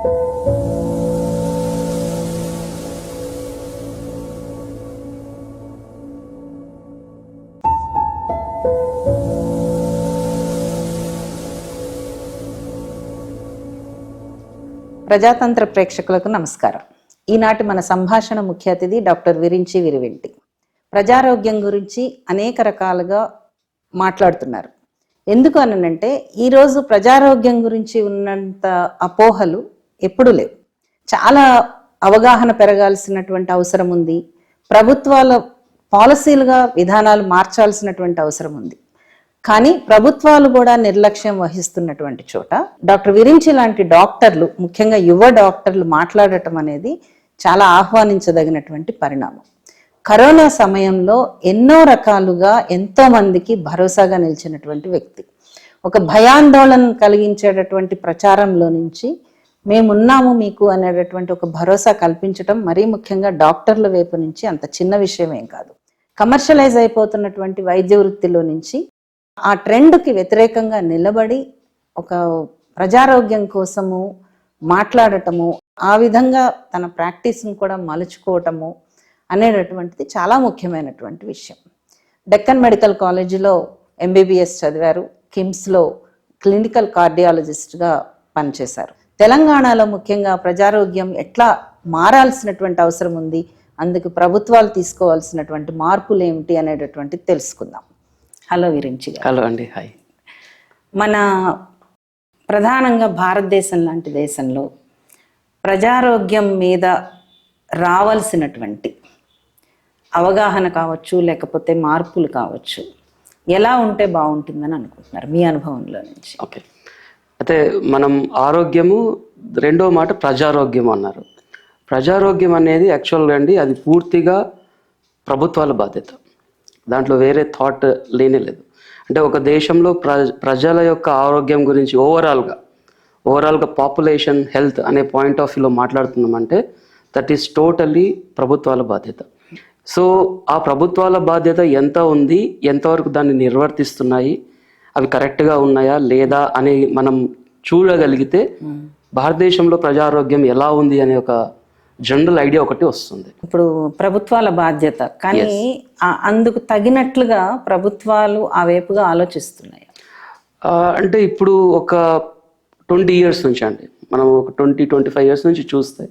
ప్రజాతంత్ర ప్రేక్షకులకు నమస్కారం. ఈనాటి మన సంభాషణ ముఖ్య అతిథి డాక్టర్ విరించి విరివింటి. ప్రజారోగ్యం గురించి అనేక రకాలుగా మాట్లాడుతున్నారు. ఎందుకు అనంటే ఈరోజు ప్రజారోగ్యం గురించి ఉన్నంత అపోహలు ఎప్పుడూ లేవు. చాలా అవగాహన పెరగాల్సినటువంటి అవసరం ఉంది. ప్రభుత్వాల పాలసీలుగా విధానాలు మార్చాల్సినటువంటి అవసరం ఉంది. కానీ ప్రభుత్వాలు కూడా నిర్లక్ష్యం వహిస్తున్నటువంటి చోట డాక్టర్ విరించి లాంటి డాక్టర్లు ముఖ్యంగా యువ డాక్టర్లు మాట్లాడటం అనేది చాలా ఆహ్వానించదగినటువంటి పరిణామం. కరోనా సమయంలో ఎన్నో రకాలుగా ఎంతో మందికి భరోసాగా నిలిచినటువంటి వ్యక్తి. ఒక భయాందోళన కలిగించేటటువంటి ప్రచారంలో నుంచి మేమున్నాము మీకు అనేటటువంటి ఒక భరోసా కల్పించడం మరీ ముఖ్యంగా డాక్టర్ల వైపు నుంచి అంత చిన్న విషయం ఏం కాదు. కమర్షియలైజ్ అయిపోతున్నటువంటి వైద్య వృత్తిలో నుంచి ఆ ట్రెండ్కి వ్యతిరేకంగా నిలబడి ఒక ప్రజారోగ్యం కోసము మాట్లాడటము ఆ విధంగా తన ప్రాక్టీస్ని కూడా మలుచుకోవటము అనేటటువంటిది చాలా ముఖ్యమైనటువంటి విషయం. డెక్కన్ మెడికల్ కాలేజీలో ఎంబీబీఎస్ చదివారు కిమ్స్లో క్లినికల్ కార్డియాలజిస్ట్గా పనిచేశారు. తెలంగాణలో ముఖ్యంగా ప్రజారోగ్యం ఎట్లా మారాల్సినటువంటి అవసరం ఉంది అందుకు ప్రభుత్వాలు తీసుకోవాల్సినటువంటి మార్పులు ఏమిటి అనేటటువంటిది తెలుసుకుందాం. హలో విరించి. హలో అండి హాయ్. మన ప్రధానంగా భారతదేశం లాంటి దేశంలో ప్రజారోగ్యం మీద రావాల్సినటువంటి అవగాహన కావచ్చు లేకపోతే మార్పులు కావచ్చు ఎలా ఉంటే బాగుంటుందని అనుకుంటున్నారు మీ అనుభవంలో నుంచి? ఓకే. అయితే మనం ఆరోగ్యము రెండో మాట ప్రజారోగ్యం అన్నారు. ప్రజారోగ్యం అనేది యాక్చువల్గా అండి అది పూర్తిగా ప్రభుత్వాల బాధ్యత. దాంట్లో వేరే థాట్ లేనే లేదు. అంటే ఒక దేశంలో ప్ర ప్రజల యొక్క ఆరోగ్యం గురించి ఓవరాల్గా ఓవరాల్గా పాపులేషన్ హెల్త్ అనే పాయింట్ ఆఫ్ వ్యూలో మాట్లాడుతున్నామంటే దట్ ఈస్ టోటల్లీ ప్రభుత్వాల బాధ్యత. సో ఆ ప్రభుత్వాల బాధ్యత ఎంత ఉంది ఎంతవరకు దాన్ని నిర్వర్తిస్తున్నాయి అవి కరెక్ట్గా ఉన్నాయా లేదా అని మనం చూడగలిగితే భారతదేశంలో ప్రజారోగ్యం ఎలా ఉంది అనే ఒక జనరల్ ఐడియా ఒకటి వస్తుంది. ఇప్పుడు ప్రభుత్వాల బాధ్యత. కానీ అందుకు తగినట్లుగా ప్రభుత్వాలు ఆ వైపుగా ఆలోచిస్తున్నాయి? అంటే ఇప్పుడు ఒక ట్వంటీ ఇయర్స్ నుంచి అండి. మనం ఒక ట్వంటీ ట్వంటీ ఫైవ్ ఇయర్స్ నుంచి చూస్తే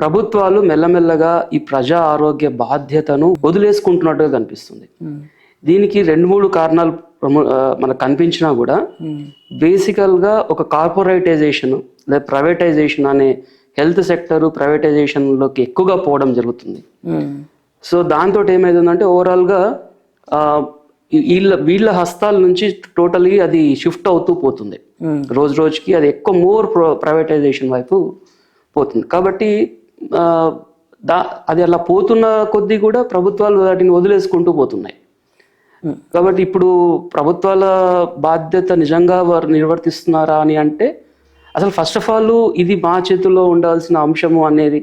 ప్రభుత్వాలు మెల్లమెల్లగా ఈ ప్రజా ఆరోగ్య బాధ్యతను వదిలేసుకుంటున్నట్టుగా కనిపిస్తుంది. దీనికి రెండు మూడు కారణాలు మనకు కనిపించినా కూడా బేసికల్గా ఒక కార్పొరేటైజేషన్ లేదా ప్రైవేటైజేషన్ అనే హెల్త్ సెక్టర్ ప్రైవేటైజేషన్లోకి ఎక్కువగా పోవడం జరుగుతుంది. సో దాంతో ఏమైందంటే ఓవరాల్గా వీళ్ళ వీళ్ళ హస్తాల నుంచి టోటలీ అది షిఫ్ట్ అవుతూ పోతుంది. రోజు రోజుకి అది ఎక్కువ మోర్ ప్రైవేటైజేషన్ వైపు పోతుంది. కాబట్టి దా అది అలా పోతున్న కొద్దీ కూడా ప్రభుత్వాలు వాటిని వదిలేసుకుంటూ పోతున్నాయి. కాబట్టి ఇప్పుడు ప్రభుత్వాల బాధ్యత నిజంగా వారు నిర్వర్తిస్తున్నారా అని అంటే అసలు ఫస్ట్ ఆఫ్ ఆల్ ఇది మా చేతుల్లో ఉండాల్సిన అంశము అనేది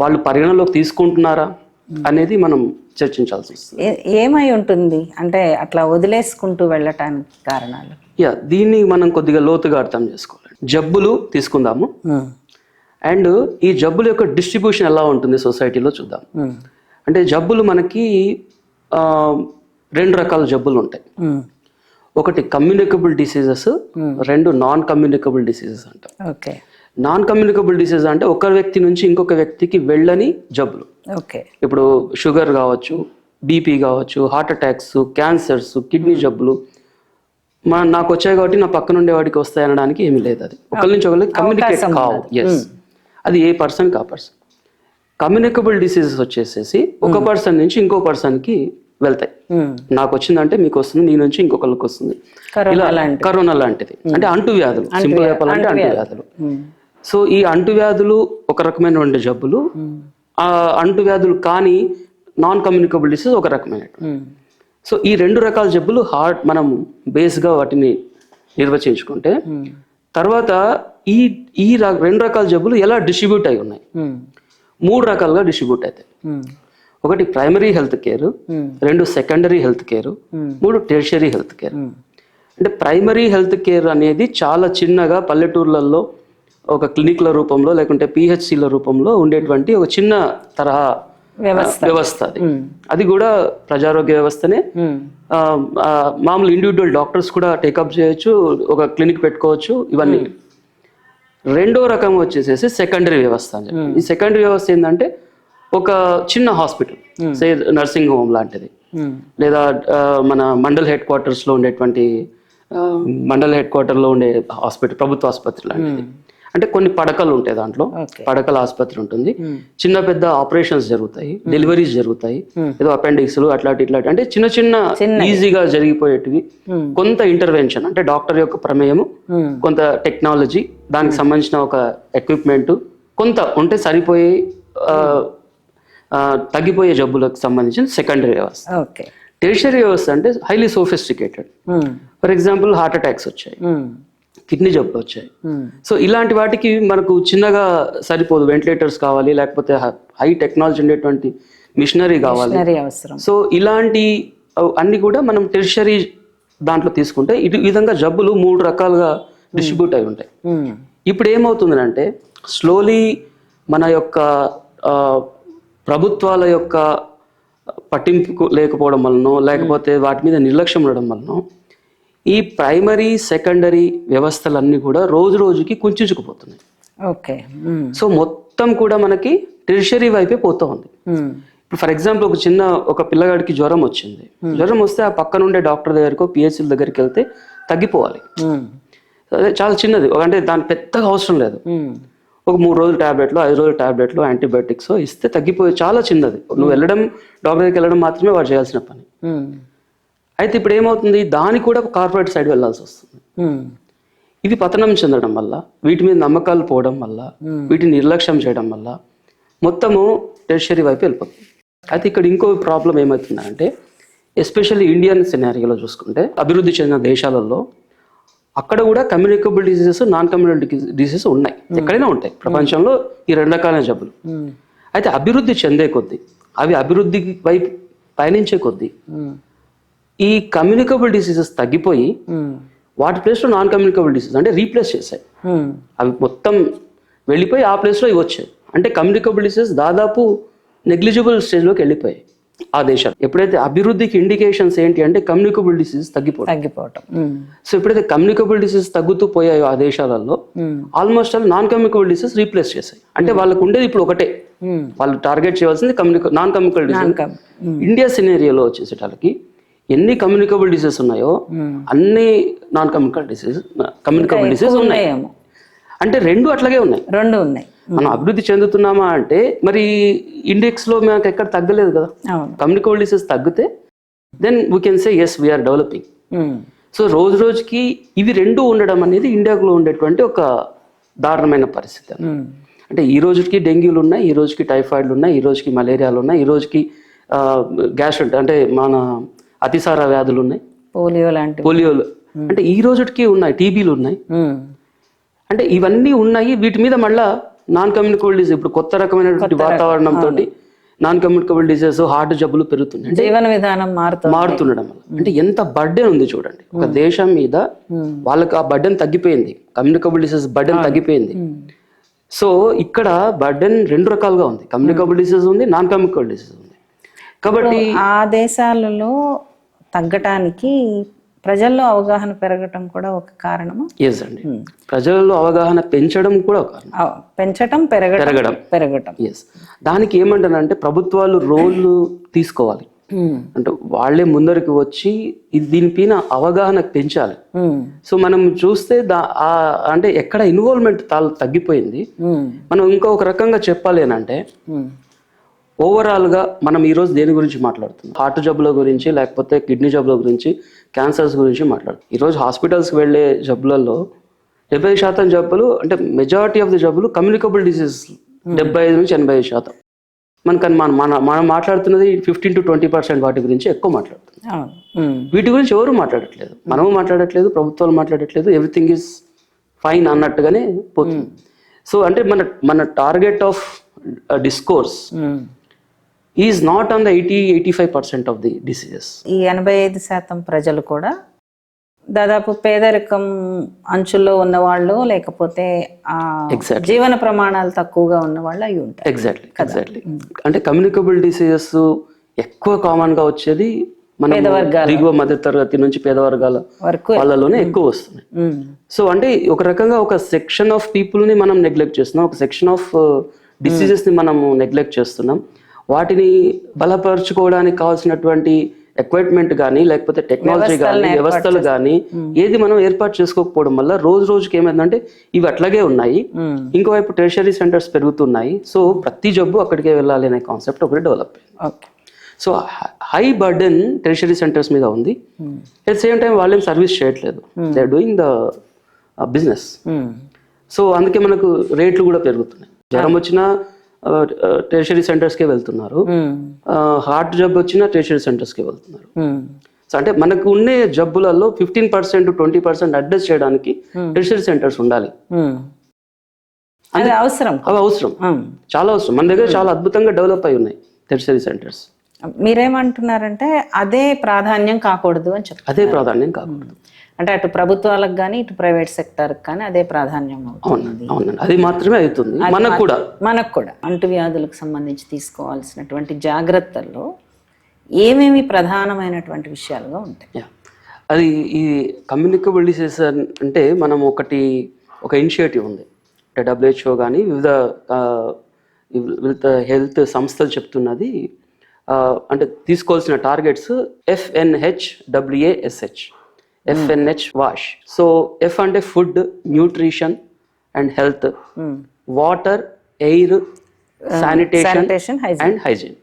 వాళ్ళు పరిగణలోకి తీసుకుంటున్నారా అనేది మనం చర్చించాల్సి వస్తుంది. ఏమై ఉంటుంది? అంటే అట్లా వదిలేసుకుంటూ వెళ్ళటానికి కారణాలు? యా దీన్ని మనం కొద్దిగా లోతుగా అర్థం చేసుకోవాలి. జబ్బులు తీసుకుందాము. అండ్ ఈ జబ్బుల యొక్క డిస్ట్రిబ్యూషన్ ఎలా ఉంటుంది సొసైటీలో చూద్దాం. అంటే జబ్బులు మనకి రెండు రకాల జబ్బులు ఉంటాయి. ఒకటి కమ్యూనికబుల్ డిసీజెస్ రెండు నాన్ కమ్యూనికబుల్ డిసీజెస్ అంటాం. ఓకే. నాన్ కమ్యూనికబుల్ డిసీజ్ అంటే ఒక వ్యక్తి నుంచి ఇంకొక వ్యక్తికి వెళ్ళని జబ్బులు. ఓకే. ఇప్పుడు షుగర్ కావచ్చు బీపీ కావచ్చు హార్ట్ అటాక్స్ క్యాన్సర్స్ కిడ్నీ జబ్బులు. మా నాకు వచ్చాయి కాబట్టి నా పక్కన ఉండే వాడికి వస్తాయి అనడానికి ఏమీ లేదు అది. ఒకరి నుంచి ఒకరికి కమ్యూనికేట్ కావు. ఎస్ అది ఏ పర్సన్ కా పర్సన్ కమ్యూనికబుల్ డిసీజెస్ వచ్చేసేసి ఒక పర్సన్ నుంచి ఇంకో పర్సన్కి వెళ్తాయి. నాకు వచ్చిందంటే మీకు వస్తుంది నీ నుంచి ఇంకొకరికి వస్తుంది కరోనా ఇలా లాంటిది. కరోనా లాంటిది. అంటే అంటువ్యాధులు. సింపుల్ చెప్పాలంటే అంటువ్యాధులు. సో ఈ అంటువ్యాధులు ఒక రకమైనటువంటి జబ్బులు. ఆ అంటువ్యాధులు కానీ నాన్ కమ్యూనికబుల్ డిసీజ్ ఒక రకమైన సో ఈ రెండు రకాల జబ్బులు హార్ట్ మనం బేస్గా వాటిని నిర్వచించుకుంటే తర్వాత ఈ ఈ రెండు రకాల జబ్బులు ఎలా డిస్ట్రిబ్యూట్ అయి ఉన్నాయి? మూడు రకాలుగా డిస్ట్రిబ్యూట్ అవుతాయి. ఒకటి ప్రైమరీ హెల్త్ కేర్ రెండు సెకండరీ హెల్త్ కేర్ మూడు టెర్షరీ హెల్త్ కేర్. అంటే ప్రైమరీ హెల్త్ కేర్ అనేది చాలా చిన్నగా పల్లెటూర్లలో ఒక క్లినిక్ల రూపంలో లేకుంటే పిహెచ్సిల రూపంలో ఉండేటువంటి ఒక చిన్న తరహా వ్యవస్థ. అది. అది కూడా ప్రజారోగ్య వ్యవస్థనే. మామూలు ఇండివిజువల్ డాక్టర్స్ కూడా టేకప్ చేయొచ్చు ఒక క్లినిక్ పెట్టుకోవచ్చు ఇవన్నీ. రెండో రకం వచ్చేసేసి సెకండరీ వ్యవస్థ అని చెప్పి. ఈ సెకండరీ వ్యవస్థ ఏంటంటే ఒక చిన్న హాస్పిటల్ సే నర్సింగ్ హోమ్ లాంటిది. లేదా మన మండల్ హెడ్ క్వార్టర్స్లో ఉండేటువంటి మండల్ హెడ్ క్వార్టర్లో ఉండే హాస్పిటల్ ప్రభుత్వ ఆసుపత్రి లాంటిది. అంటే కొన్ని పడకలు ఉంటాయి దాంట్లో. పడకల ఆసుపత్రి ఉంటుంది. చిన్న పెద్ద ఆపరేషన్స్ జరుగుతాయి. డెలివరీస్ జరుగుతాయి. ఏదో అపెండిక్స్ అట్లాంటి ఇట్లాంటి. అంటే చిన్న చిన్న ఈజీగా జరిగిపోయేటివి. కొంత ఇంటర్వెన్షన్ అంటే డాక్టర్ యొక్క ప్రమేయము. కొంత టెక్నాలజీ దానికి సంబంధించిన ఒక ఎక్విప్మెంట్. కొంత ఉంటే సరిపోయే తగ్గిపోయే జబ్బులకు సంబంధించిన సెకండరీ వ్యవస్థ. ఓకే. టెరిషరీ వ్యవస్థ అంటే highly sophisticated. For example heart attacks వచ్చాయి. కిడ్నీ జబ్బులు వచ్చాయి. సో ఇలాంటి వాటికి మనకు చిన్నగా సరిపోదు. వెంటిలేటర్స్ కావాలి లేకపోతే హై టెక్నాలజీ ఉండేటువంటి మిషనరీ కావాలి. సో ఇలాంటి అన్ని కూడా మనం టెరిషరీ దాంట్లో తీసుకుంటే ఈ విధంగా జబ్బులు మూడు రకాలుగా డిస్ట్రిబ్యూట్ అయి ఉంటాయి. ఇప్పుడు ఏమవుతుందంటే స్లోలీ మన యొక్క ప్రభుత్వాల యొక్క పట్టింపు లేకపోవడం వలనో లేకపోతే వాటి మీద నిర్లక్ష్యం ఉండడం వలన ఈ ప్రైమరీ సెకండరీ వ్యవస్థలన్నీ కూడా రోజు రోజుకి కుంచుకుపోతున్నాయి. ఓకే. ఉమ్. సో మొత్తం కూడా మనకి టెరిషరీ వైపే పోతా ఉంది. ఉమ్. ఇప్పుడు ఫర్ ఎగ్జాంపుల్ ఒక చిన్న ఒక పిల్లగాడికి జ్వరం వచ్చింది. జ్వరం వస్తే ఆ పక్కన ఉండే డాక్టర్ దగ్గరకు పిహెచ్సిల దగ్గరికి వెళ్తే తగ్గిపోవాలి. అదే చాలా చిన్నది. అంటే దాని పెద్దగా అవసరం లేదు. ఒక మూడు రోజులు టాబ్లెట్లు ఐదు రోజులు టాబ్లెట్లు యాంటీబయాటిక్స్ ఇస్తే తగ్గిపోయి చాలా చిన్నది. నువ్వు వెళ్ళడం డాక్టర్ దగ్గరికి వెళ్ళడం మాత్రమే వాడు చేయాల్సిన పని. అయితే ఇప్పుడు ఏమవుతుంది? దానికి కూడా కార్పొరేట్ సైడ్ వెళ్ళాల్సి వస్తుంది. ఇవి పతనం చెందడం వల్ల వీటి మీద నమ్మకాలు పోవడం వల్ల వీటిని నిర్లక్ష్యం చేయడం వల్ల మొత్తము టెరిషరీ వైపు వెళ్ళిపోతుంది. అయితే ఇక్కడ ఇంకో ప్రాబ్లం ఏమవుతుందంటే ఎస్పెషల్లీ ఇండియన్ సినారియోలో చూసుకుంటే అభివృద్ధి చెందిన దేశాలలో అక్కడ కూడా communicable diseases non communicable diseases ఉన్నాయి ఎక్కడైనా ఉంటాయి ప్రపంచంలో ఈ రెండు రకాల జబ్బులు. అయితే అభివృద్ధి చెందే కొద్దీ అవి అభివృద్ధి వైపు పయనించే కొద్దీ. ఈ కమ్యూనికబుల్ డిసీజెస్ తగ్గిపోయి. వాటి ప్లేస్లో నాన్ కమ్యూనికబుల్ డిసీజ్ అంటే రీప్లేస్ చేశాయి. అవి మొత్తం వెళ్ళిపోయి ఆ ప్లేస్లో ఇవి వచ్చాయి అంటే కమ్యూనికబుల్ డిసీజ్ దాదాపు నెగ్లిజిబుల్ స్టేజ్లోకి వెళ్ళిపోయాయి ఆ దేశాలు ఎప్పుడైతే అభివృద్ధికి ఇండికేషన్స్ ఏంటి అంటే కమ్యూనికబుల్ డిసీజ్ తగ్గిపోవడం. తగ్గిపోవటం. సో ఎప్పుడైతే కమ్యూనికబుల్ డిసీజ్ తగ్గుతూ పోయాయో ఆ దేశాలలో. Almost all non communicable disease replace చేశాయి. అంటే వాళ్ళకు ఉండేది ఇప్పుడు ఒకటే. వాళ్ళు టార్గెట్ చేయాల్సింది కమ్యూనిక నాన్ కమ్యూనికబుల్ డిసీజ్. ఇండియా సినేరియోలో వచ్చేసేటానికి ఎన్ని కమ్యూనికబుల్ డిసీజెస్ ఉన్నాయో. అన్ని non communicable disease communicable disease ఉన్నాయి. అంటే రెండు అట్లాగే ఉన్నాయి. రెండు ఉన్నాయి. మనం అభివృద్ధి చెందుతున్నామా అంటే మరి ఇండెక్స్లో మనకు ఎక్కడ తగ్గలేదు కదా. కమ్యూనికబుల్ డిసీజ్ తగ్గితే then we can say as we're developing. So రోజు రోజుకి ఇవి రెండు ఉండడం అనేది ఇండియాలో ఉండేటువంటి ఒక దారుణమైన పరిస్థితి ఉమ్. అంటే ఈ రోజుకి డెంగ్యూలు ఉన్నాయి ఈ రోజుకి టైఫాయిడ్లు ఉన్నాయి ఈ రోజుకి మలేరియాలు ఉన్నాయి ఈ రోజుకి గ్యాస్ అంటే మన అతిసార వ్యాధులు ఉన్నాయి. పోలియో లాంటివి. పోలియోలు అంటే ఈ రోజుకి ఉన్నాయి టీబీలు ఉన్నాయి. అంటే ఇవన్నీ ఉన్నాయి వీటి మీద మళ్ళా నాన్ కమ్యూనికబుల్ డిసీజ్ ఇప్పుడు కొత్త రకమైనటువంటి వాతావరణంతో నాన్ కమ్యూనికబుల్ డిసీజెస్ హార్ట్ జబ్బులు పెరుగుతున్నాయి. అంటే జీవన విధానం మారుతుంది మారుతుండడం అంటే ఎంత బర్డెన్ ఉంది చూడండి. ఒక దేశం మీద. వాళ్ళకి ఆ బర్డెన్ తగ్గిపోయింది. కమ్యూనికబుల్ డిసీజ్ బర్డెన్ తగ్గిపోయింది. సో ఇక్కడ బర్డెన్ రెండు రకాలుగా ఉంది. కమ్యూనికబుల్ డిసీజ్ ఉంది నాన్ కమ్యూనికబుల్ డిసీజ్ ఉంది. కాబట్టి ఆ దేశాలలో తగ్గటానికి ప్రజల్లో అవగాహన పెరగటం కూడా ఒక కారణము ఎస్ అండి ప్రజలలో అవగాహన పెంచడం కూడా ఒక పెంచటం పెరగటం పెరగడం. పెరగటం ఎస్ దానికి ఏమంటారంటే ప్రభుత్వాలు రోల్ తీసుకోవాలి ఉమ్. అంటే వాళ్ళే ముందరికి వచ్చి దీనిపైన అవగాహన పెంచాలి ఉమ్. సో మనం చూస్తే దా అంటే ఎక్కడ ఇన్వాల్వ్మెంట్ తగ్గిపోయింది. మనం ఇంకొక రకంగా చెప్పాలి అని అంటే. ఓవరాల్గా మనం ఈరోజు దేని గురించి మాట్లాడుతున్నాం? హార్ట్ జబ్బుల గురించి లేకపోతే కిడ్నీ జబ్బుల గురించి క్యాన్సర్స్ గురించి మాట్లాడుతున్నాం. ఈరోజు హాస్పిటల్స్కి వెళ్ళే జబ్బులలో డెబ్బై శాతం జబ్బులు అంటే మెజారిటీ ఆఫ్ ది జబ్బులు కమ్యూనికబుల్ డిసీజ్ డెబ్బై ఐదు నుంచి ఎనభై ఐదు శాతం. మనకని మనం మన మనం మాట్లాడుతున్నది ఫిఫ్టీన్ టు ట్వంటీ పర్సెంట్ వాటి గురించి ఎక్కువ మాట్లాడుతున్నాం. అవును. ఉమ్. వీటి గురించి ఎవరు మాట్లాడట్లేదు? మనము మాట్లాడట్లేదు ప్రభుత్వాలు మాట్లాడట్లేదు ఎవ్రీథింగ్ ఈజ్ ఫైన్ అన్నట్టుగానే పోతుంది. సో అంటే మన మన target of discourse. Is not on the eighty eighty five percent of the diseases ఈ ఎనభై ఐదు శాతం ప్రజలు కూడా దాదాపు పేదరికం అంచుల్లో ఉన్నవాళ్ళు లేకపోతే జీవన ప్రమాణాలు తక్కువగా ఉన్న వాళ్ళు అయి ఉంటారు. ఎగ్జాక్ట్లీ ఎగ్జాక్ట్లీ అంటే కమ్యూనికబుల్ డిసీజెస్ ఎక్కువ కామన్గా వచ్చేది మన దిగువ మధ్య తరగతి నుంచి పేద వర్గాల వరకు వాళ్ళలోనే ఎక్కువ వస్తున్నాయి. సో అంటే ఒక రకంగా ఒక సెక్షన్ ఆఫ్ పీపుల్ని మనం నెగ్లెక్ట్ చేస్తున్నాం. ఒక సెక్షన్ ఆఫ్ డిసీజెస్ని మనము నెగ్లెక్ట్ చేస్తున్నాం. వాటిని బలపరుచుకోవడానికి కావాల్సినటువంటి ఎక్విప్మెంట్ కానీ లేకపోతే టెక్నాలజీ కానీ వ్యవస్థలు కానీ ఏది మనం ఏర్పాటు చేసుకోకపోవడం వల్ల రోజు రోజుకి ఏమైందంటే ఇవి అట్లాగే ఉన్నాయి. ఇంకోవైపు టెరిషరీ సెంటర్స్ పెరుగుతున్నాయి. సో ప్రతి జబ్బు అక్కడికే వెళ్ళాలి అనే కాన్సెప్ట్ ఒకటి డెవలప్ అయింది. So high burden tertiary centres మీద ఉంది. అట్ సేమ్ టైం వాళ్ళేం సర్వీస్ చేయట్లేదు. They are doing the business so అందుకే మనకు రేట్లు కూడా పెరుగుతున్నాయి. జ్వరం వచ్చినా టెరిషరీ సెంటర్స్కే వెళ్తున్నారు. హార్ట్ జబ్బు వచ్చినా టెరిషరీ సెంటర్స్కే వెళ్తున్నారు. అంటే మనకు ఉండే జబ్బులలో fifteen percent twenty percent address చేయడానికి టెరిషరీ సెంటర్స్ ఉండాలి. అది అవసరం. అవి అవసరం. చాలా అవసరం. మన దగ్గర చాలా అద్భుతంగా డెవలప్ అయి ఉన్నాయి టెరిషరీ సెంటర్స్ మీరేమంటున్నారంటే అదే ప్రాధాన్యం కాకూడదు అని చెప్తారు అదే ప్రాధాన్యం కాకూడదు. అంటే అటు ప్రభుత్వాలకు కానీ ఇటు ప్రైవేట్ సెక్టార్కి కానీ అదే ప్రాధాన్యం అవుతుంది. అవునండి అది మాత్రమే అవుతుంది. మనకు కూడా. మనకు కూడా. అంటువ్యాధులకు సంబంధించి తీసుకోవాల్సినటువంటి జాగ్రత్తల్లో ఏమేమి ప్రధానమైనటువంటి విషయాలుగా ఉంటాయి. అది ఈ కమ్యూనికబుల్ డిసీజెస్ అంటే మనం ఒకటి ఒక ఇనిషియేటివ్ ఉంది. అంటే డబ్ల్యూహెచ్ఓ కానీ వివిధ వివిధ హెల్త్ సంస్థలు చెప్తున్నది. అంటే తీసుకోవాల్సిన టార్గెట్స్ ఎఫ్ఎన్హెచ్ డబ్ల్యూఏఎస్హెచ్ ఎఫ్ఎన్హెచ్ వాష్ సో ఎఫ్ అంటే food nutrition and health water air sanitation and hygiene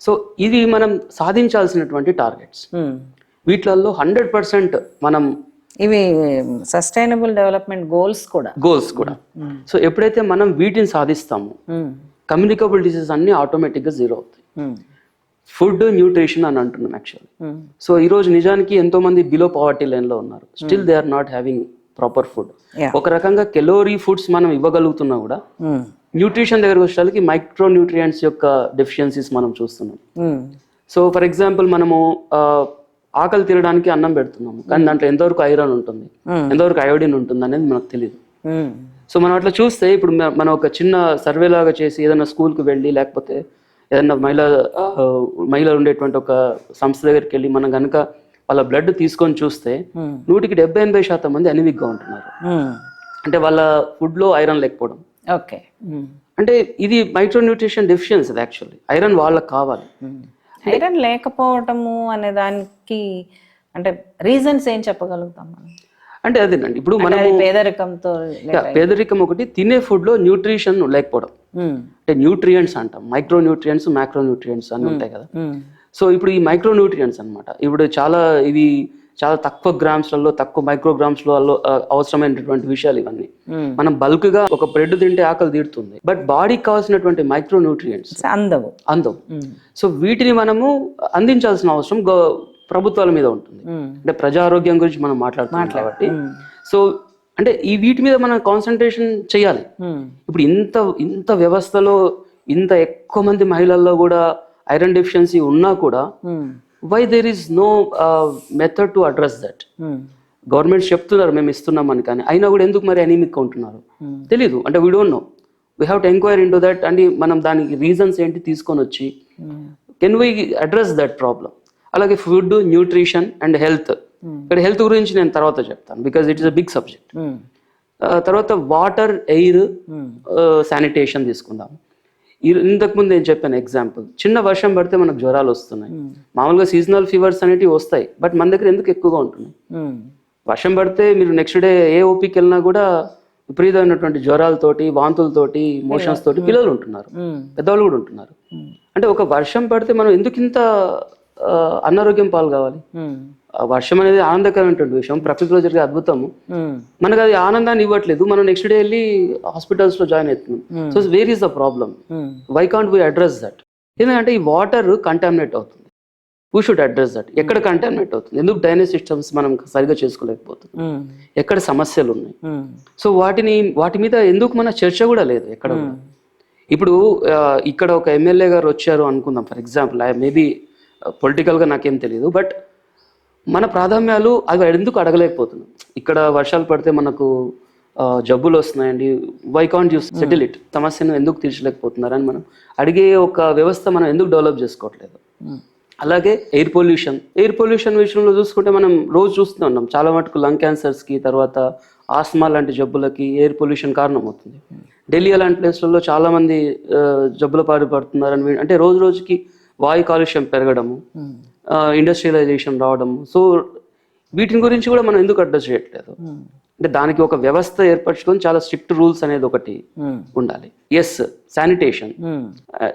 so ఇది మనం సాధించాల్సినటువంటి టార్గెట్స్ వీటిలలో హండ్రెడ్ పర్సెంట్ మనం ఇవి సస్టైనబుల్ డెవలప్మెంట్ గోల్స్ కూడా. గోల్స్ కూడా. సో ఎప్పుడైతే మనం వీటిని సాధిస్తామో కమ్యూనికబుల్ డిసీజ్ అన్ని ఆటోమేటిక్గా జీరో అవుతాయి. ఫుడ్ న్యూట్రిషన్ అని అంటున్నాం యాక్చువల్లీ ఉమ్, సో ఈ రోజు నిజానికి ఎంతో మంది బిలో పవర్టీ లైన్లో ఉన్నారు. Still they are not having proper food. ఒక రకంగా కెలోరీ ఫుడ్స్ మనం ఇవ్వగలుగుతున్నా కూడా న్యూట్రిషన్ దగ్గరకు వచ్చేసరికి మైక్రో న్యూట్రియంట్స్ యొక్క డెఫిషియన్సీస్ మనం చూస్తున్నాం. సో ఫర్ ఎగ్జాంపుల్ మనము ఆకలి తినడానికి అన్నం పెడుతున్నాము. కానీ దాంట్లో ఎంతవరకు ఐరన్ ఉంటుంది? Hmm. ఎంతవరకు అయోడిన్ ఉంటుంది అనేది మనకు తెలియదు సో మనం అట్లా చూస్తే ఇప్పుడు మనం ఒక చిన్న సర్వే లాగా చేసి ఏదైనా స్కూల్కి వెళ్ళి లేకపోతే ఏదైనా మహిళ మహిళలు ఉండేటువంటి ఒక సంస్థ దగ్గరికి వెళ్ళి మనం కనుక వాళ్ళ బ్లడ్ తీసుకొని చూస్తే నూటికి డెబ్బై ఎనభై శాతం మంది అనిమిక్గా ఉంటున్నారు. అంటే వాళ్ళ ఫుడ్లో ఐరన్ లేకపోవడం. ఓకే. అంటే ఇది micro nutrition deficiency actually iron వాళ్ళకి కావాలి. ఐరన్ లేకపోవటము అనే దానికి అంటే రీజన్స్ ఏం చెప్పగలుగుతాం మనం? అంటే అదేనండి. ఇప్పుడు మనం పేదరికంతో పేదరికం ఒకటి తినే ఫుడ్లో న్యూట్రిషన్ లేకపోవడం. అంటే న్యూట్రియంట్స్ అంటాం. మైక్రో న్యూట్రియంట్స్ మ్యాక్రో న్యూట్రియంట్స్ అని ఉంటాయి కదా. సో ఇప్పుడు ఈ మైక్రో న్యూట్రియంట్స్ అనమాట ఇప్పుడు చాలా ఇవి చాలా తక్కువ గ్రామ్స్లలో తక్కువ మైక్రోగ్రామ్స్లో అవసరమైనటువంటి విషయాలు ఇవన్నీ. మనం బల్క్గా ఒక బ్రెడ్ తింటే ఆకలి తీరుతుంది. బట్ బాడీకి కావాల్సినటువంటి మైక్రో న్యూట్రియంట్స్ అందవు. అందం ఉమ్, సో వీటిని మనము అందించాల్సిన అవసరం ప్రభుత్వాల మీద ఉంటుంది. అంటే ప్రజా ఆరోగ్యం గురించి మనం మాట్లాడుతున్నాం కాబట్టి. సో అంటే ఈ వీటి మీద మనం కాన్సన్ట్రేషన్ చేయాలి. ఇప్పుడు ఇంత ఇంత వ్యవస్థలో ఇంత ఎక్కువ మంది మహిళల్లో కూడా ఐరన్ డెఫిషియన్సీ ఉన్నా కూడా why there is no method to address that government చెప్తున్నారు మేము ఇస్తున్నామని కానీ అయినా కూడా ఎందుకు మరి అనీమిక్ ఉంటున్నారు. తెలీదు. అంటే we don't know we have to enquire in to that and మనం దానికి రీజన్స్ ఏంటి తీసుకొని వచ్చి can we address that problem అలాగే ఫుడ్ న్యూట్రిషన్ అండ్ హెల్త్. ఇక్కడ హెల్త్ గురించి నేను తర్వాత చెప్తాను because it is a big subject తర్వాత వాటర్ ఎయిర్ శానిటేషన్ తీసుకుందాం. ఈ- ఇంతకు ముందు నేను చెప్పాను ఎగ్జాంపుల్ చిన్న వర్షం పడితే మనకు జ్వరాలు వస్తున్నాయి. మామూలుగా సీజనల్ ఫీవర్స్ అనేటివి వస్తాయి బట్ మన దగ్గర ఎందుకు ఎక్కువగా ఉంటున్నాయి? ఉమ్, వర్షం పడితే మీరు నెక్స్ట్ డే ఏ ఓపీకి వెళ్ళినా కూడా విపరీతమైనటువంటి జ్వరాలతోటి వాంతులతోటి మోషన్స్ తోటి పిల్లలు ఉంటున్నారు. పెద్దవాళ్ళు కూడా ఉంటున్నారు. అంటే ఒక వర్షం పడితే మనం ఎందుకు ఇంత ఆ, అనారోగ్యం పాలు కావాలి. వర్షం అనేది ఆనందకరమైనటువంటి విషయం ప్రకృతిలో జరిగే అద్భుతము. మనకు అది ఆనందాన్ని ఇవ్వట్లేదు. మనం నెక్స్ట్ డే వెళ్ళి హాస్పిటల్స్లో జాయిన్ అవుతున్నాం. So where is the problem um, why can't we address that ఎందుకంటే ఈ వాటర్ కంటామినేట్ అవుతుంది. వీ షుడ్ అడ్రస్ దట్ ఎక్కడ కంటామినేట్ అవుతుంది? ఎందుకు డ్రైనేజ్ సిస్టమ్స్ మనం సరిగా చేసుకోలేకపోతున్నాం? ఉమ్, ఎక్కడ సమస్యలు ఉన్నాయి? సో వాటిని వాటి మీద ఎందుకు మన చర్చ కూడా లేదు ఎక్కడ కూడా. ఇప్పుడు ఇక్కడ ఒక ఎమ్మెల్యే గారు వచ్చారు అనుకుందాం ఫర్ ఎగ్జాంపుల్ ఐ మేబీ పొలిటికల్గా నాకేం తెలియదు బట్ మన ప్రాధాన్యాలు అవి ఎందుకు అడగలేకపోతున్నాం? ఇక్కడ వర్షాలు పడితే మనకు జబ్బులు వస్తున్నాయండి. Why can't you settle it సమస్యను ఎందుకు తీర్చలేకపోతున్నారని మనం అడిగే ఒక వ్యవస్థ మనం ఎందుకు డెవలప్ చేసుకోవట్లేదు? అలాగే ఎయిర్ పొల్యూషన్. ఎయిర్ పొల్యూషన్ విషయంలో చూసుకుంటే మనం రోజు చూస్తూ ఉన్నాం. చాలా మటుకు లంగ్ క్యాన్సర్స్కి తర్వాత ఆస్మా లాంటి జబ్బులకి ఎయిర్ పొల్యూషన్ కారణం అవుతుంది ఢిల్లీ అలాంటి ప్లేస్లలో చాలా మంది ఆ, జబ్బుల పాటు పడుతున్నారని అంటే రోజు రోజుకి వాయు కాలుష్యం పెరగడము ఇండస్ట్రియలైజేషన్ రావడము. సో వీటిని గురించి కూడా మనం ఎందుకు అడ్రస్ చేయట్లేదు? అంటే దానికి ఒక వ్యవస్థ ఏర్పరచుకొని చాలా స్ట్రిక్ట్ రూల్స్ అనేది ఒకటి ఉండాలి. Yes sanitation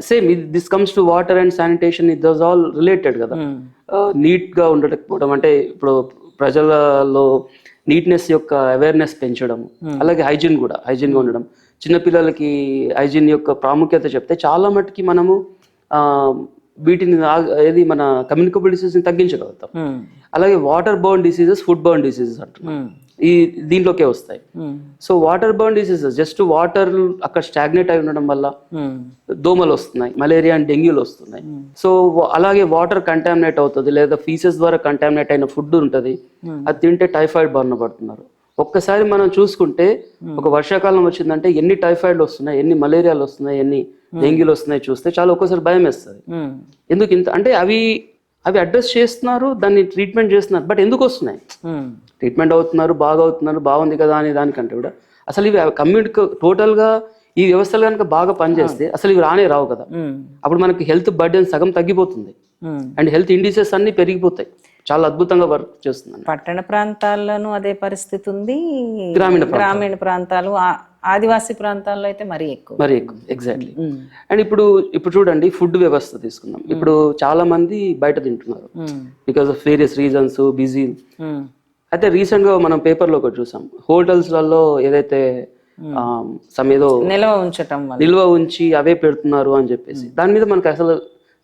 same this comes to water and sanitation it thus all related కదా. నీట్గా ఉండకపోవడం అంటే ఇప్పుడు ప్రజలలో నీట్నెస్ యొక్క అవేర్నెస్ పెంచడం అలాగే హైజీన్ కూడా హైజీన్గా ఉండడం. చిన్నపిల్లలకి హైజీన్ యొక్క ప్రాముఖ్యత చెప్తే చాలా మటుకి మనము వీటిని ఏది మన కమ్యూనికబుల్ డిసీజ్ తగ్గించగలుగుతాం. అలాగే water borne diseases food borne diseases అంటున్నాం. ఈ దీంట్లోకే వస్తాయి. So water borne diseases just water అక్కడ స్టాగ్నేట్ అయి ఉండడం వల్ల దోమలు వస్తున్నాయి మలేరియా అండ్ డెంగ్యూలు వస్తున్నాయి. సో అలాగే వాటర్ కంటామినేట్ అవుతుంది లేదా ఫీసెస్ ద్వారా కంటామినేట్ అయిన ఫుడ్ ఉంటుంది. అది తింటే టైఫాయిడ్ బారిన పడుతున్నారు. ఒక్కసారి మనం చూసుకుంటే ఒక వర్షాకాలం వచ్చిందంటే ఎన్ని టైఫాయిడ్లు వస్తున్నాయి ఎన్ని మలేరియాలు వస్తున్నాయి ఎన్ని డెంగ్యూలు వస్తున్నాయి చూస్తే చాలా ఒక్కోసారి భయం వేస్తుంది. ఎందుకు ఇంత అంటే అవి అవి అడ్రస్ చేస్తున్నారు దాన్ని ట్రీట్మెంట్ చేస్తున్నారు బట్ ఎందుకు వస్తున్నాయి? ట్రీట్మెంట్ అవుతున్నారు బాగా అవుతున్నారు బాగుంది కదా అనే దానికంటే కూడా అసలు ఇవి కమ్యూనిటీ టోటల్గా ఈ వ్యవస్థలు కనుక బాగా పనిచేస్తే అసలు ఇవి రానే రావు కదా. అప్పుడు మనకి హెల్త్ బర్డెన్ సగం తగ్గిపోతుంది. అండ్ హెల్త్ ఇండిసెస్ అన్ని పెరిగిపోతాయి. చాలా అద్భుతంగా వర్క్ చేస్తుంది పట్టణ ప్రాంతాల్లోనూ అదే పరిస్థితి ఉంది. గ్రామీణ గ్రామీణ ప్రాంతాలు ఆదివాసీ ప్రాంతాల్లో అయితే మరీ ఎక్కువ. మరి ఎక్కువ ఎగ్జాక్ట్లీ అండ్ ఇప్పుడు ఇప్పుడు చూడండి ఫుడ్ వ్యవస్థ తీసుకుందాం. ఇప్పుడు చాలా మంది బయట తింటున్నారు. Because of various reasons busy అయితే రీసెంట్గా మనం పేపర్లో ఒకటి చూసాం. హోటల్స్లలో ఏదైతే సమ్ ఏదో నిల్వ ఉంచటం నిల్వ ఉంచి అవే పెడుతున్నారు అని చెప్పేసి. దాని మీద మనకు అసలు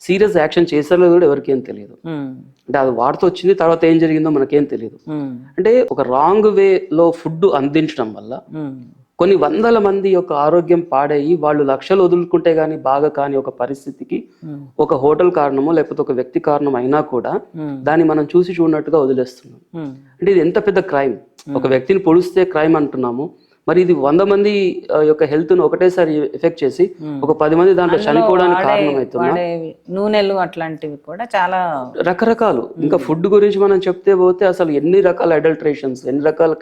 సీరియస్ యాక్షన్ చేశారో కూడా ఎవరికేం తెలియదు. ఉమ్, అంటే అది వార్త వచ్చింది తర్వాత ఏం జరిగిందో మనకేం తెలియదు. అంటే ఒక రాంగ్ వేలో ఫుడ్ అందించడం వల్ల కొన్ని వందల మంది యొక్క ఆరోగ్యం పాడయి వాళ్ళు లక్షలు వదులుకుంటే గానీ బాగా కాని ఒక పరిస్థితికి ఒక హోటల్ కారణమో లేకపోతే ఒక వ్యక్తి కారణం అయినా కూడా Hmm. దాన్ని మనం చూసి చూడనట్టుగా వదిలేస్తున్నాం. ఉమ్, అంటే ఇది ఎంత పెద్ద క్రైమ్? ఒక వ్యక్తిని పొడిస్తే క్రైమ్ అంటున్నాము. మరి ఇది వంద మంది యొక్క హెల్త్ను ఒకటేసారి ఎఫెక్ట్ చేసి ఒక పది మంది దాంట్లో చనిపోవడానికి కారణం అవుతున్నా వాడే నూనెలు అట్లాంటివి కూడా చాలా రకరకాలు. ఇంకా ఫుడ్ గురించి మనం చెప్తే పోతే అసలు ఎన్ని రకాల అడల్ట్రేషన్స్ ఎన్ని రకాల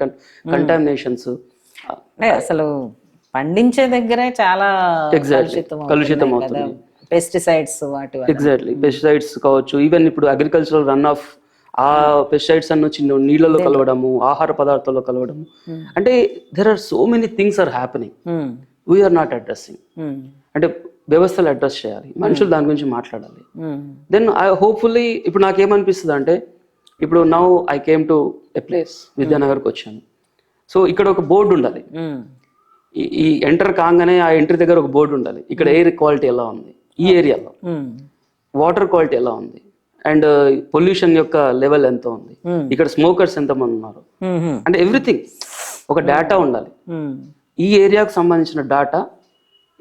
కంటామినేషన్స్ అంటే అసలు పండించే దగ్గరే చాలా. కలుషితం అవుతుంది. పెస్టిసైడ్స్ వాటి ఎగ్జాక్ట్లీ పెస్టిసైడ్స్ కావచ్చు. ఈవెన్ ఇప్పుడు అగ్రికల్చరల్ రన్ ఆఫ్ ఆ పెస్టిసైడ్స్ అన్ని వచ్చి నీళ్ళలో కలవడము ఆహార పదార్థాల్లో కలవడము. అంటే there are so many things are happening we're not addressing అంటే వ్యవస్థలు అడ్రస్ చేయాలి. మనుషులు దాని గురించి మాట్లాడాలి. దెన్ ఐ హోప్ఫుల్లీ ఇప్పుడు నాకేమనిపిస్తుంది అంటే ఇప్పుడు now I came to a place విద్యానగర్కి వచ్చాను. సో ఇక్కడ ఒక బోర్డు ఉండాలి. ఈ- ఎంటర్ కాగానే ఆ ఎంట్రీ దగ్గర ఒక బోర్డు ఉండాలి. ఇక్కడ ఎయిర్ క్వాలిటీ ఎలా ఉంది? ఈ ఏరియాలో. వాటర్ క్వాలిటీ ఎలా ఉంది? అండ్ పొల్యూషన్ యొక్క లెవెల్ ఎంత ఉంది. ఇక్కడ స్మోకర్స్ ఎంతమంది ఉన్నారు? అంటే ఎవ్రీథింగ్. ఒక డేటా ఉండాలి. ఈ ఏరియాకు సంబంధించిన డేటా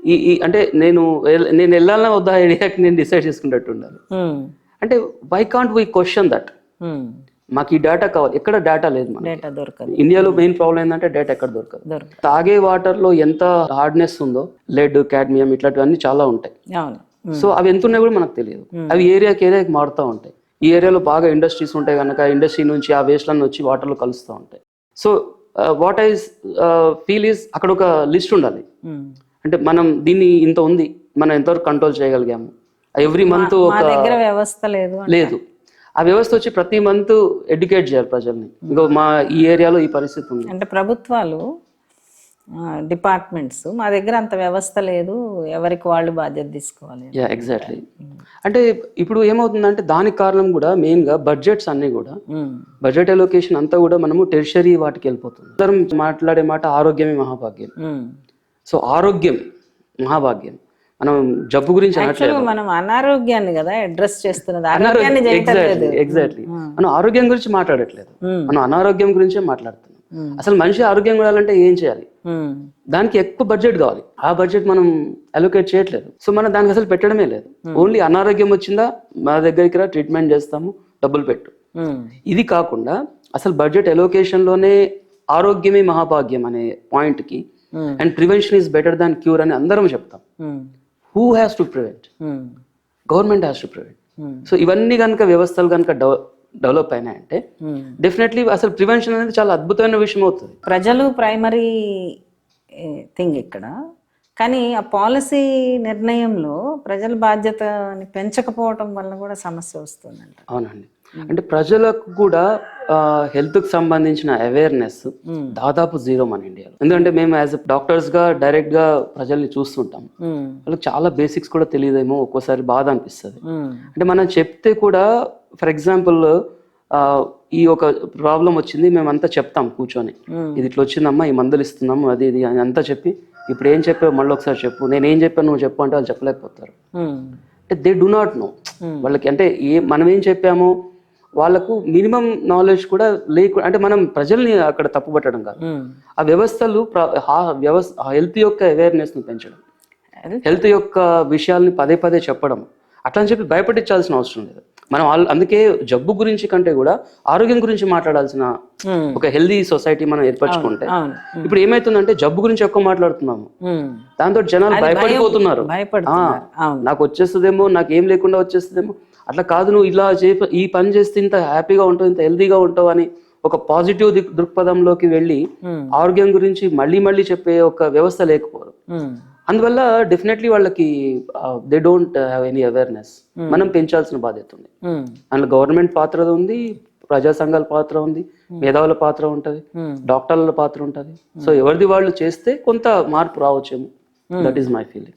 ఈ అంటే నేను నేను వెళ్ళాలన్నా వద్దా ఏరియాకి నేను డిసైడ్ చేసుకున్నట్టు ఉండాలి. అంటే why can't why question that. మాకు ఈ డేటా కావాలి. ఎక్కడ డేటా లేదు డేటా దొరకదు. ఇండియాలో మెయిన్ ప్రాబ్లం ఏంటంటే డేటా ఎక్కడ దొరకదు. తాగే వాటర్లో ఎంత హార్డ్నెస్ ఉందో లెడ్ కాడ్మియం ఇట్లాంటివన్నీ చాలా ఉంటాయి. సో అవి ఎంత ఉన్నాయి కూడా మనకు తెలియదు. అవి ఏరియాకి ఏరియాకి మారుతూ ఉంటాయి. ఈ ఏరియాలో బాగా ఇండస్ట్రీస్ ఉంటాయి కనుక ఇండస్ట్రీ నుంచి ఆ వేస్ట్లన్నీ వచ్చి వాటర్లో కలుస్తూ ఉంటాయి. So what I feel is అక్కడ ఒక లిస్ట్ ఉండాలి. అంటే మనం దీన్ని ఇంత ఉంది మనం ఎంతవరకు కంట్రోల్ చేయగలిగాము. ఎవ్రీ మంత్ ఒక వ్యవస్థ లేదు లేదు. ఆ వ్యవస్థ వచ్చి ప్రతి మంత్ ఎడ్యుకేట్ చేయాలి ప్రజల్ని. ఇంకో మా ఈ ఏరియాలో ఈ పరిస్థితి ఉంది. అంటే ప్రభుత్వాలు డిపార్ట్మెంట్స్ మా దగ్గర అంత వ్యవస్థ లేదు ఎవరికి వాళ్ళు బాధ్యత తీసుకోవాలి యా ఎగ్జాక్ట్లీ అంటే ఇప్పుడు ఏమవుతుందంటే దానికి కారణం కూడా మెయిన్గా బడ్జెట్స్ అన్ని కూడా. ఉమ్, బడ్జెట్ అలొకేషన్ అంతా కూడా మనము టెరిషరీ వాటికి వెళ్ళిపోతుంది. అందరం మాట్లాడే మాట ఆరోగ్యమే మహాభాగ్యం. సో ఆరోగ్యం మహాభాగ్యం. మనం జబ్బు గురించి అనట్లేదు మనం అనారోగ్యాన్ని కదా అడ్రస్ చేస్తున్నది. ఎగ్జాక్ట్లీ ఎగ్జాక్ట్లీ మనం ఆరోగ్యం గురించి మాట్లాడట్లేదు. Hmm. మనం అనారోగ్యం గురించే మాట్లాడుతున్నాం. Hmm. అసలు మనిషి ఆరోగ్యం ఉండాలంటే ఏం చేయాలి? దానికి ఎక్కువ బడ్జెట్ కావాలి. ఆ బడ్జెట్ మనం అలొకేట్ చేయట్లేదు. సో మనం దానికి అసలు పెట్టడమే లేదు. ఓన్లీ అనారోగ్యం వచ్చిందా మా దగ్గరికి రా ట్రీట్మెంట్ చేస్తాము డబ్బులు పెట్టు. ఇది కాకుండా అసలు బడ్జెట్లోనే ఆరోగ్యమే మహాభాగ్యం అనే పాయింట్కి and prevention is better than cure అని అందరం చెప్తాం. Who has to prevent government has to prevent so ఇవన్నీ కనుక వ్యవస్థలు కనుక డెవలప్ అయినాయంటే డెఫినెట్లీ అసలు ప్రివెన్షన్ అనేది చాలా అద్భుతమైన విషయం అవుతుంది. ప్రజలు ప్రైమరీ థింగ్ ఇక్కడ. కానీ ఆ పాలసీ నిర్ణయంలో ప్రజల బాధ్యతని పెంచకపోవటం వల్ల కూడా సమస్య వస్తుందంట. అవునండి. అంటే ప్రజలకు కూడా హెల్త్కి సంబంధించిన అవేర్నెస్ దాదాపు జీరో మన ఇండియాలో. ఎందుకంటే మేము యాజ్ డాక్టర్స్గా డైరెక్ట్గా ప్రజల్ని చూస్తుంటాం. వాళ్ళకి చాలా బేసిక్స్ కూడా తెలియదేమో ఒక్కోసారి బాధ అనిపిస్తుంది. అంటే మనం చెప్తే కూడా ఫర్ ఎగ్జాంపుల్ ఈ ఒక ప్రాబ్లం వచ్చింది మేమంతా చెప్తాం కూర్చొని. ఇది ఇట్లా వచ్చిందమ్మా ఈ మందులు ఇస్తున్నాము అది ఇది అని అంతా చెప్పి ఇప్పుడు ఏం చెప్పావు మళ్ళీ ఒకసారి చెప్పు. నేను ఏం చెప్పాను నువ్వు చెప్పు అంటే వాళ్ళు చెప్పలేకపోతారు. అంటే దే డు నాట్ నో వాళ్ళకి అంటే ఏ మనం ఏం చెప్పామో? వాళ్ళకు మినిమం నాలెడ్జ్ కూడా లేకు అంటే మనం ప్రజల్ని అక్కడ తప్పుపట్టడం కాదు. ఆ వ్యవస్థలు వ్యవస్థ హెల్త్ యొక్క అవేర్నెస్ని పెంచడం హెల్త్ యొక్క విషయాల్ని పదే పదే చెప్పడం. అట్లా అని చెప్పి భయపడించాల్సిన అవసరం లేదు. మనం అందుకే జబ్బు గురించి కంటే కూడా ఆరోగ్యం గురించి మాట్లాడాల్సిన ఒక హెల్దీ సొసైటీ మనం ఏర్పరచుకుంటే ఇప్పుడు ఏమైతుందంటే జబ్బు గురించి ఎక్కువ మాట్లాడుతున్నాము. దాంతో జనాలు భయపడిపోతున్నారు. నాకు వచ్చేస్తుందేమో నాకు ఏం లేకుండా వచ్చేస్తుందేమో. అట్లా కాదు నువ్వు ఇలా చే ఈ పని చేస్తే ఇంత హ్యాపీగా ఉంటావు ఇంత హెల్దీగా ఉంటావు అని ఒక పాజిటివ్ దృక్పథంలోకి వెళ్ళి. ఆరోగ్యం గురించి మళ్ళీ మళ్ళీ చెప్పే ఒక వ్యవస్థ లేకపోరు. అందువల్ల డెఫినెట్లీ వాళ్ళకి they don't have any awareness. మనం పెంచాల్సిన బాధ్యత ఉంది. అందులో గవర్నమెంట్ పాత్ర ఉంది ప్రజా సంఘాల పాత్ర ఉంది మేధావుల పాత్ర ఉంటుంది. డాక్టర్ల పాత్ర ఉంటుంది. సో ఎవరిది వాళ్ళు చేస్తే కొంత మార్పు రావచ్చేమో. That is my feeling